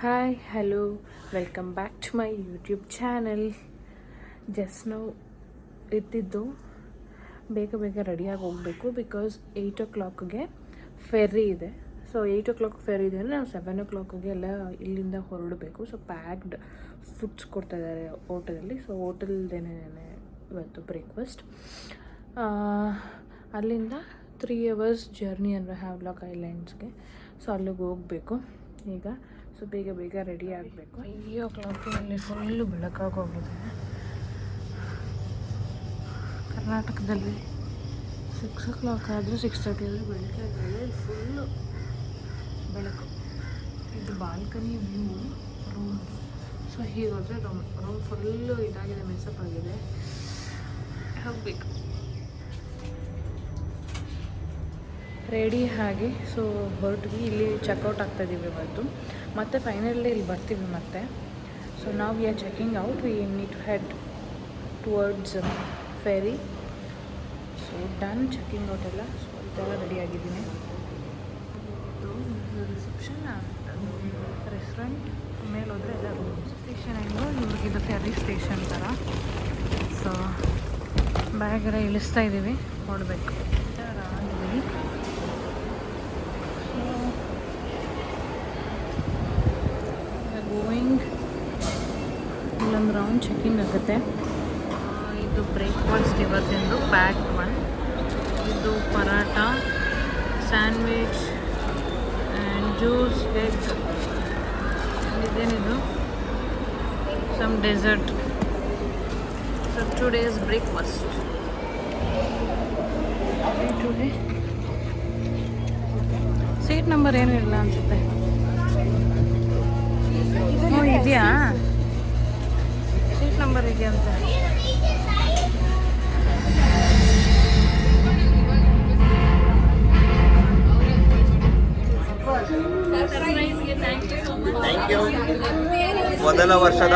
Hi hello welcome back to my YouTube channel just ನಾವು ಇದ್ದಿದ್ದು ಬೇಗ ಬೇಗ ರೆಡಿಯಾಗಿ ಹೋಗಬೇಕು ಬಿಕಾಸ್ ಏಯ್ಟ್ ಓ ಕ್ಲಾಕ್ಗೆ ಫೆರ್ರಿ ಇದೆ. So eight o'clock ferry ಇದೆ ಅಂದರೆ ನಾವು ಸೆವೆನ್ ಓ ಕ್ಲಾಕ್ಗೆ ಎಲ್ಲ ಇಲ್ಲಿಂದ ಹೊರಡಬೇಕು. ಸೊ ಪ್ಯಾಕ್ಡ್ ಫುಡ್ಸ್ ಕೊಡ್ತಾ ಇದ್ದಾರೆ ಹೋಟೆಲಲ್ಲಿ ಸೊ ಓಟಲ್ದೇನೆ ಇವತ್ತು ಬ್ರೇಕ್ಫಾಸ್ಟ್ ಅಲ್ಲಿಂದ ತ್ರೀ ಅವರ್ಸ್ ಜರ್ನಿ ಅಂದರೆ ಹ್ಯಾವ್ಲಾಕ್ ಐಲ್ಯಾಂಡ್ಸ್ಗೆ ಸೊ ಅಲ್ಲಿಗೆ ಹೋಗಬೇಕು. ಈಗ ಸೊ ಬೇಗ ಬೇಗ ರೆಡಿ ಆಗಬೇಕು. ಫೈವ್ ಓ ಕ್ಲಾಕಿನಲ್ಲಿ ಫುಲ್ಲು ಬೆಳಕಾಗೋಗಿದೆ ಕರ್ನಾಟಕದಲ್ಲಿ ಸಿಕ್ಸ್ ಓ ಕ್ಲಾಕ್ ಆದರೂ ಸಿಕ್ಸ್ ತರ್ಟಿ ಆದರೂ ಬೆಳಕಾಗಿದೆ ಫುಲ್ಲು ಬೆಳಕು. ಇದು ಬಾಲ್ಕನಿ ವ್ಯೂ ರೂಮ್ ಸೊ ಹೀಗೋದ್ರೆ ರೂಮ್ ರೂಮ್ ಫುಲ್ಲು ಇದಾಗಿದೆ ಮೆಸಪ್ ಆಗಿದೆ. ಹೋಗಬೇಕು. ರೆಡಿ ಆಗಿ ಸೊ ಹೊರಟ್ವಿ, ಇಲ್ಲಿ ಚೆಕ್ಔಟ್ ಆಗ್ತಾಯಿದ್ದೀವಿ ಇವತ್ತು. ಮತ್ತು ಫೈನಲಿ ಇಲ್ಲಿ ಬರ್ತೀವಿ ಮತ್ತೆ. ಸೊ ನಾವು we are checking out we need to head towards ferry so done checking out ಎಲ್ಲ. ಸೊ ಇದೆಲ್ಲ ರೆಡಿ ಆಗಿದ್ದೀನಿ. ರಿಸೆಪ್ಷನ್ ರೆಸ್ಟೋರೆಂಟ್ ಮೇಲೆ ಹೋದರೆ ಎಲ್ಲ ರೂಮ್ಸ್ ಸ್ಟೇಷನ್ ಹೆಂಗೋ ಇವ್ರಿಗೆ ಇದು ಫೆರಿ ಸ್ಟೇಷನ್ ಥರ ಸೊ ಬ್ಯಾಗ್ ಎಲ್ಲ ಇಳಿಸ್ತಾ ಇದ್ದೀವಿ. ನೋಡಬೇಕು. ಗೋಯಿಂಗ್ ಇಲ್ಲೊಂದು ರೌಂಡ್ ಚೆಕಿಂಗ್ ಆಗುತ್ತೆ. ಇದು ಬ್ರೇಕ್ಫಾಸ್ಟ್ ಇವತ್ತಿಂದು ಪ್ಯಾಕ್ ಒನ್ ಇದು paratha sandwich and juice egg ಇದೇನಿದು? Some dessert so two days breakfast today seat number ಏನೂ ಇಲ್ಲ ಅನಿಸುತ್ತೆ. ಮೊದಲ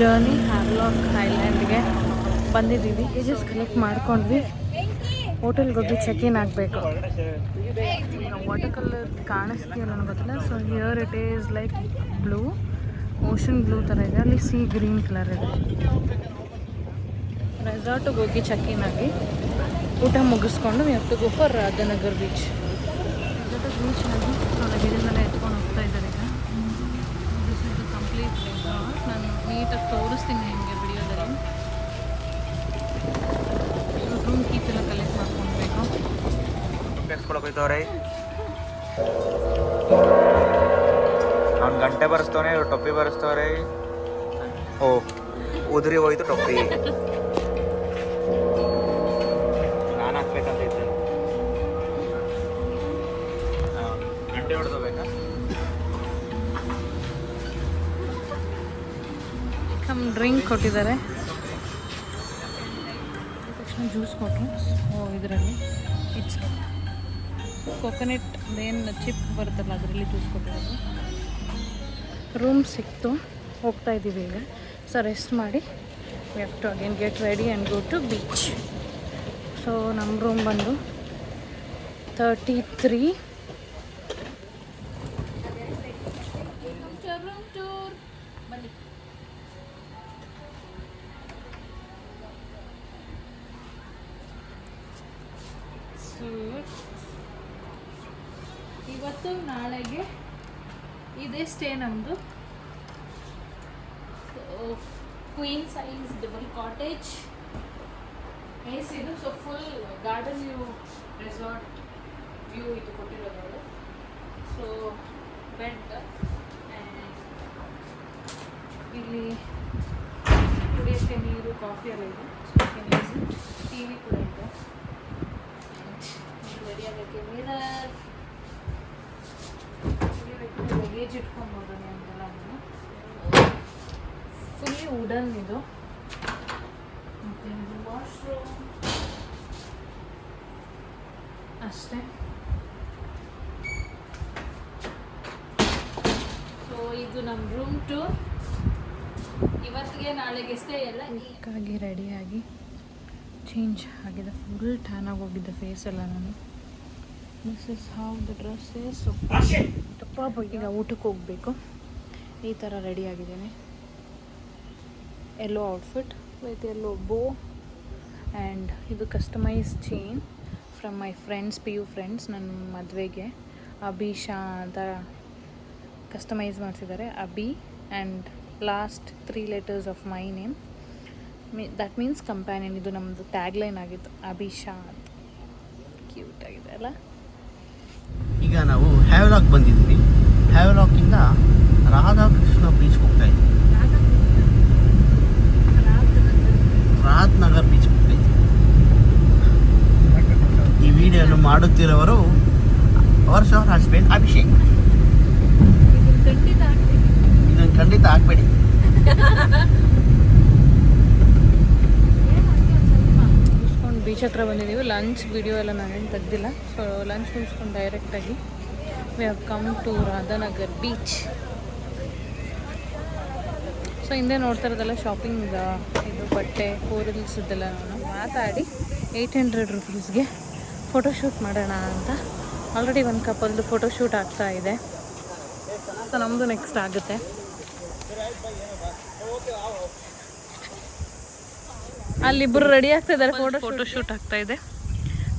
ಜರ್ನಿ ಹ್ಯಾವ್ಲಾಕ್ ಐಲ್ಯಾಂಡ್ಗೆ ಬಂದಿದ್ದೀವಿ. ಏಜಸ್ ಕಲೆಕ್ಟ್ ಮಾಡ್ಕೊಂಡ್ವಿ. ಹೋಟೆಲ್ಗೆ ಹೋಗಿ ಚೆಕ್ ಇನ್ ಆಗಬೇಕು. ವಾಟರ್ ಕಲರ್ ಕಾಣಿಸ್ತೀವಿ ನನಗೆ ಗೊತ್ತಿಲ್ಲ. So here it is like blue ocean blue ಥರ ಇದೆ. ಅಲ್ಲಿ ಸಿ ಗ್ರೀನ್ ಕಲರ್ ಇದೆ. ರೆಸಾರ್ಟಿಗೆ ಹೋಗಿ ಚೆಕ್ ಇನ್ ಆಗಿ ಊಟ ಮುಗಿಸ್ಕೊಂಡು we have to go beach resort beach ಆಗಿ ಸೊ ಲಗೇಜನ್ನೆಲ್ಲ ಎತ್ಕೊಂಡು ಹೋಗ್ತಾ ಇದ್ದಾರೆ ಈಗ. ದಿಸ್ ಇಸ್ ದ ಕಂಪ್ಲೀಟ್ ನಾನು ನೀಟಾಗಿ ತೋರಿಸ್ತೀನಿ ನಿಮಗೆ ವಿಡಿಯೋದಲ್ಲಿ. ರೂಮ್ ಕೀಸ್ ಎಲ್ಲ ಕಲೆಕ್ಟ್ ಮಾಡ್ಕೊಳ್ಬೇಕು ಅವ್ನು ಗಂಟೆ ಬರೆಸ್ತವನೆ ಟೊಪ್ಪಿ ಬರೆಸ್ತವ್ರೆ. ಓ, ಉದುರಿ ಹೋಯ್ತು ಟೊಪ್ಪಿ. ನಾನು ಹಾಕ್ಬೇಕಂತ ಇದ್ದೆ ಗಂಟೆ ಹೊಡೆದೋಬೇಕಾ ಕಮ್ ಡ್ರಿಂಕ್ ಕೊಟ್ಟಿದ್ದಾರೆ. ತಕ್ಷಣ ಜ್ಯೂಸ್ ಕೊಟ್ಟರು ಸೊ ಇದರಲ್ಲಿ. ಇಟ್ಸ್ ಕೊಕೊನೆಟ್ ಏನು ಚಿಪ್ ಬರುತ್ತಲ್ಲ, ಅದರಲ್ಲಿ ಜ್ಯೂಸ್ ಕೊಟ್ಟಿರೋದು. ರೂಮ್ ಸಿಕ್ತು. ಹೋಗ್ತಾ ಇದ್ದೀವಿ ಈಗ. ಸೊ ರೆಸ್ಟ್ ಮಾಡಿ we have to again get ready and go to beach so ನಮ್ಮ ರೂಮ್ ಬಂದು ತರ್ಟಿ ತ್ರೀ ಇವತ್ತು ನಾಳೆಗೆ ಇದೇ ಸ್ಟೇ ನಮ್ಮದು ಕ್ವೀನ್ ಸೈಜ್ ಡಬಲ್ ಕಾಟೇಜ್ ಸಿದು so full garden view resort view ಇದು ಕೊಟ್ಟಿರೋದು. ಸೊ ಬೆಡ್ ಇಲ್ಲಿ ಕುಡಿಯೋಕ್ಕೆ ನೀರು ಕಾಫಿ ಎಲ್ಲ ಇದೆ. ಟಿ ವಿ ಕೂಡ ಇದೆ. ರೆಡಿ ಆಗೋಕ್ಕೆ ಲಗೇಜ್ ಇಟ್ಕೊಬೋದು ಅಂತೆಲ್ಲ ಫುಲ್ಲಿ ವುಡನ್ ಇದು. ಮತ್ತೆ ಇದು ವಾಶ್ರೂಮ್ ಅಷ್ಟೇ. ಸೊ ಇದು ನಮ್ಮ ರೂಮ್ ಟು ಇವತ್ತಿಗೆ ನಾಳೆಗೆಷ್ಟೇ ಎಲ್ಲ ಕ್ವಿಕ್ಕಾಗಿ ರೆಡಿಯಾಗಿ ಚೇಂಜ್ ಆಗಿದೆ. ಫುಲ್ ಟ್ಯಾನಾಗಿ ಆಗಿ ಹೋಗಿದ್ದೆ ಫೇಸ್ ಎಲ್ಲ ನಾನು. This is how the dress is ತಪ್ಪ ಈಗ ಊಟಕ್ಕೆ ಹೋಗಬೇಕು. ಈ ಥರ ರೆಡಿ ಆಗಿದ್ದೇನೆ. ಎಲ್ಲೋ outfit with yellow bow and ಇದು customise chain from my friends P U friends ನನ್ನ ಮದುವೆಗೆ. ಅಭಿಷಾ ಅಂತ ಕಸ್ಟಮೈಸ್ ಮಾಡಿಸಿದ್ದಾರೆ. Abhi and last three letters of my name me that means companion ಇದು ನಮ್ಮದು ಟ್ಯಾಗ್ಲೈನ್ ಆಗಿತ್ತು. ಅಭಿಷಾ ಅಂತ. ಕ್ಯೂಟ್ ಆಗಿದೆ ಅಲ್ಲ? ನಾವು ಹ್ಯಾವ್ಲಾಕ್ ಬಂದಿದ್ವಿ ಹ್ಯಾವ್ಲಾಕಿಂದ ರಾಧಾಕೃಷ್ಣ ಬೀಚ್ಗೆ ಹೋಗ್ತಾ ಇದ್ವಿ. ರಾತ್ನಗರ್ ಬೀಚ್ ಹೋಗ್ತಾ ಇದ್ವಿ. ಈ ವಿಡಿಯೋನು ಮಾಡುತ್ತಿರುವವರು ವರ್ಷ ಅವ್ರ ಹಸ್ಬೆಂಡ್ ಅಭಿಷೇಕ್. ಇದನ್ನು ಖಂಡಿತ ಹಾಕ್ಬೇಡಿ. ಹತ್ರ ಬಂದಿದ್ದೀವಿ. ಲಂಚ್ ವಿಡಿಯೋ ಎಲ್ಲ ನಾನೇನು ತೆಗ್ದಿಲ್ಲ. ಸೊ ಲಂಚ್ ಮುಗಿಸ್ಕೊಂಡು ಡೈರೆಕ್ಟಾಗಿ we have come to Radhanagar beach so ಹಿಂದೆ ನೋಡ್ತಾ ಇರೋದೆಲ್ಲ ಶಾಪಿಂಗ್ ಇದು ಬಟ್ಟೆ ಕೋರಿಲ್ಸ್ ಇದೆಲ್ಲ ನಾನು ಮಾತಾಡಿ ಏಯ್ಟ್ ಹಂಡ್ರೆಡ್ ರುಪೀಸ್ಗೆ ಫೋಟೋಶೂಟ್ ಮಾಡೋಣ ಅಂತ. ಆಲ್ರೆಡಿ ಒಂದು ಕಪಲ್ದು ಫೋಟೋಶೂಟ್ ಆಗ್ತಾ ಇದೆ. ಸೊ ನಮ್ಮದು ನೆಕ್ಸ್ಟ್ ಆಗುತ್ತೆ. ಅಲ್ಲಿಬ್ಬರು ರೆಡಿ ಆಗ್ತಾ ಇದ್ದಾರೆ ಫೋಟೋ ಫೋಟೋ ಶೂಟ್ ಆಗ್ತಾ ಇದೆ.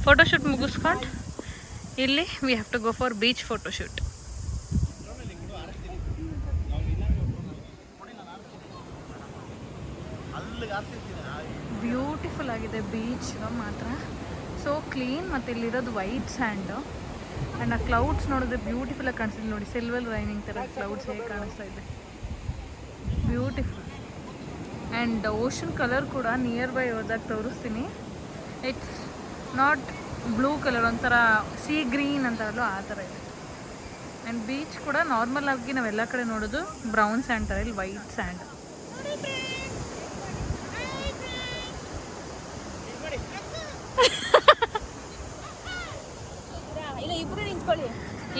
ಫೋಟೋ ಶೂಟ್ ಮುಗಿಸ್ಕೊಂಡು ಇಲ್ಲಿ we have to go for beach photo shoot beautiful ಆಗಿದೆ ಬೀಚ್ ಮಾತ್ರ. ಸೊ ಕ್ಲೀನ್ ಮತ್ತು ಇಲ್ಲಿರೋದು ವೈಟ್ ಸ್ಯಾಂಡು ಆ್ಯಂಡ್ ಆ ಕ್ಲೌಡ್ಸ್ ನೋಡಿದ್ರೆ ಬ್ಯೂಟಿಫುಲ್ ಆಗಿ ಕಾಣಿಸ್ತಿದೆ ನೋಡಿ. ಸಿಲ್ವರ್ ರೈನಿಂಗ್ ಥರ ಕ್ಲೌಡ್ಸ್ ಹೇಗೆ ಕಾಣಿಸ್ತಾ ಇದೆ. ಬ್ಯೂಟಿಫುಲ್ ಆ್ಯಂಡ್ ಓಷನ್ ಕಲರ್ ಕೂಡ ನಿಯರ್ ಬೈ ಹೋದಾಗ ತೋರಿಸ್ತೀನಿ. ಇಟ್ಸ್ ನಾಟ್ ಬ್ಲೂ ಕಲರ್ ಒಂಥರ ಸೀ ಗ್ರೀನ್ ಅಂತಾರಲ್ಲ ಆ ಥರ ಇದೆ. ಆ್ಯಂಡ್ ಬೀಚ್ ಕೂಡ ನಾರ್ಮಲ್ ಆಗಿ ನಾವೆಲ್ಲ ಕಡೆ ನೋಡೋದು ಬ್ರೌನ್ ಸ್ಯಾಂಡ್ ಥರ ಇಲ್ಲಿ ವೈಟ್ ಸ್ಯಾಂಡ್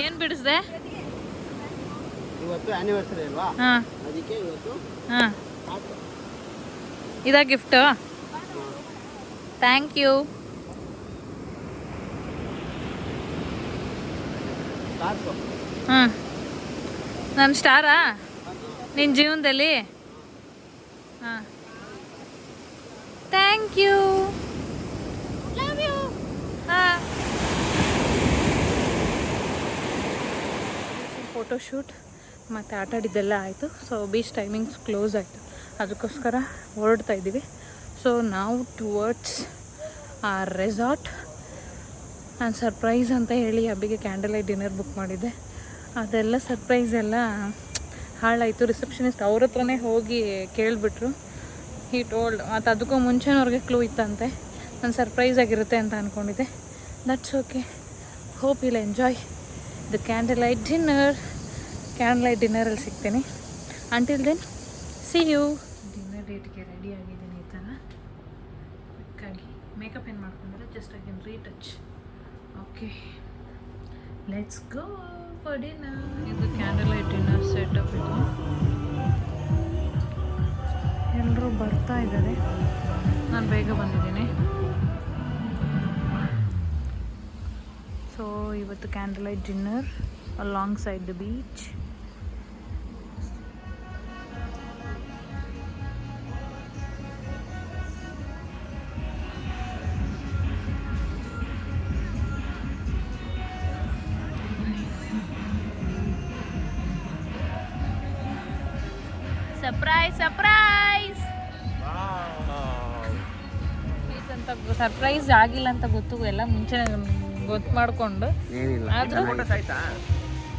ಏನು ಬಿಡಿಸ್ದೆ? ಇವತ್ತು ಆ್ಯನಿವರ್ಸರಿ ಅಲ್ವಾ? ಅದಕ್ಕೆ ಇವತ್ತು ಹಾಂ. ಇದಾ ಗಿಫ್ಟು ಥ್ಯಾಂಕ್ ಯು ಹ್ಞೂ ಹಾಂ ನನ್ನ ಸ್ಟಾರಾ ನಿನ್ನ ಜೀವನದಲ್ಲಿ? ಹಾಂ. ಥ್ಯಾಂಕ್ ಯು ಹಾಂ. ಫೋಟೋಶೂಟ್ ಮತ್ತು ಆಟಾಡಿದ್ದೆಲ್ಲ ಆಯಿತು. ಸೊ ಬೀಚ್ ಟೈಮಿಂಗ್ಸ್ ಕ್ಲೋಸ್ ಆಯಿತು. ಅದಕ್ಕೋಸ್ಕರ ಹೊರಡ್ತಾ ಇದ್ದೀವಿ. ಸೊ ನಾವು ಟುವರ್ಡ್ಸ್ ಆ ರೆಸಾರ್ಟ್ ನಾನು ಸರ್ಪ್ರೈಸ್ ಅಂತ ಹೇಳಿ ಹಬ್ಬಿಗೆ ಕ್ಯಾಂಡಲ್ ಲೈಟ್ ಡಿನ್ನರ್ ಬುಕ್ ಮಾಡಿದ್ದೆ. ಅದೆಲ್ಲ ಸರ್ಪ್ರೈಸ್ ಎಲ್ಲ ಹಾಳಾಯಿತು. ರಿಸೆಪ್ಷನಿಸ್ಟ್ ಅವ್ರ ಹತ್ರನೇ ಹೋಗಿ ಕೇಳಿಬಿಟ್ರು. ಹೀ ಟೋಲ್ಡ್ ಮತ್ತು ಅದಕ್ಕೂ ಮುಂಚೆನವ್ರಿಗೆ ಕ್ಲೂ ಇತ್ತಂತೆ. ನಾನು ಸರ್ಪ್ರೈಸ್ ಆಗಿರುತ್ತೆ ಅಂತ ಅಂದ್ಕೊಂಡಿದ್ದೆ ದಟ್ಸ್ ಓಕೆ ಹೋಪ್ ಇಲ್ಲ enjoy the candle light dinner candle light ಡಿನ್ನರಲ್ಲಿ ಸಿಗ್ತೀನಿ. ಅಂಟಿಲ್ ದೆನ್ ಸಿ ಯು ಡೇಟ್ಗೆ ರೆಡಿ ಆಗಿದ್ದೀನಿ ಈ ಥರ. ಅದಕ್ಕಾಗಿ ಮೇಕಪ್ ಏನು ಮಾಡ್ಕೊಂಡ್ರೆ just again retouch okay let's go for dinner ಇದು ಕ್ಯಾಂಡಲ್ ಲೈಟ್ ಡಿನ್ನರ್ ಸೆಟಪ್ ಇದು. ಎಲ್ಲರೂ ಬರ್ತಾ ಇದ್ದಾರೆ. ನಾನು ಬೇಗ ಬಂದಿದ್ದೀನಿ. ಸೊ ಇವತ್ತು candle light dinner along side the beach surprise surprise ಅಂತ ಸರ್ಪ್ರೈಸ್ ಆಗಿಲ್ಲ ಅಂತ ಗೊತ್ತು. ಎಲ್ಲ ಮುಂಚೆ ಗೊತ್ತು ಮಾಡ್ಕೊಂಡು. ಏನಿಲ್ಲ. ಆದ್ರೂ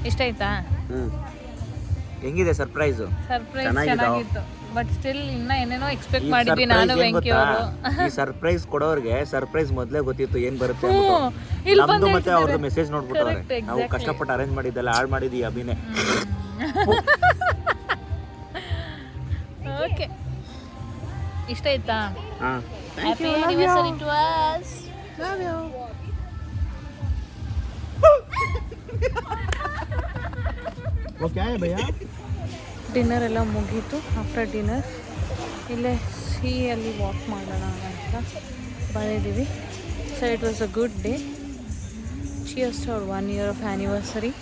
ಇಷ್ಟ ಆಯ್ತಾ? ಹ್ಞೂ ಹೆಂಗಿದೆ ಸರ್ಪ್ರೈಸ್ ಸರ್ಪ್ರೈಸ್. ಚೆನ್ನಾಗಿತ್ತು. ಬಟ್ ಸ್ಟಿಲ್ ಇನ್ನ ಏನೇನೋ ಎಕ್ಸ್ಪೆಕ್ಟ್ ಮಾಡಿದ್ವಿ ನಾನು ವೆಂಕಿ ಅವರು ಈ ಸರ್ಪ್ರೈಸ್ ಕೊಡೋರಿಗೆ ಸರ್ಪ್ರೈಸ್ ಮೊದಲೇ ಗೊತ್ತಿತ್ತು ಏನ್ ಬರುತ್ತೆ ಅಂತ ನಮ್ದು ಮತ್ತೆ ಅವ್ರದ್ದು ಮೆಸೇಜ್ ನೋಡ್ಬಿಟ್ಟವ್ರೆ. ನಾವು. ಕಷ್ಟಪಟ್ಟು ಅರೇಂಜ್ ಮಾಡಿದ್ದೆಲ್ಲ ಹಾಳು ಮಾಡಿದ್ದೀವಿ ಅಭಿನೇ ಓಕೆ. ಇಷ್ಟ ಆಯ್ತಾ? ಹಾಂ. Happy anniversary to us okay bhaiya? Dinner ಎಲ್ಲ ಮುಗೀತು. ಆಫ್ಟರ್ ಡಿನ್ನರ್ ಇಲ್ಲೇ ಅಲ್ಲಿ ವಾಕ್ ಮಾಡೋಣ ಅಂತ ಬಂದಿದ್ದೀವಿ. So it was a good day cheers ಅವ್ರ one year of anniversary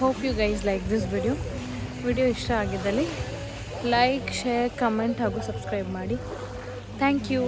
hope you guys like this video video ಇಷ್ಟ ಆಗಿದ್ದಲ್ಲಿ ಲೈಕ್ ಶೇರ್ ಕಮೆಂಟ್ ಹಾಗೂ ಸಬ್ಸ್ಕ್ರೈಬ್ ಮಾಡಿ. Thank you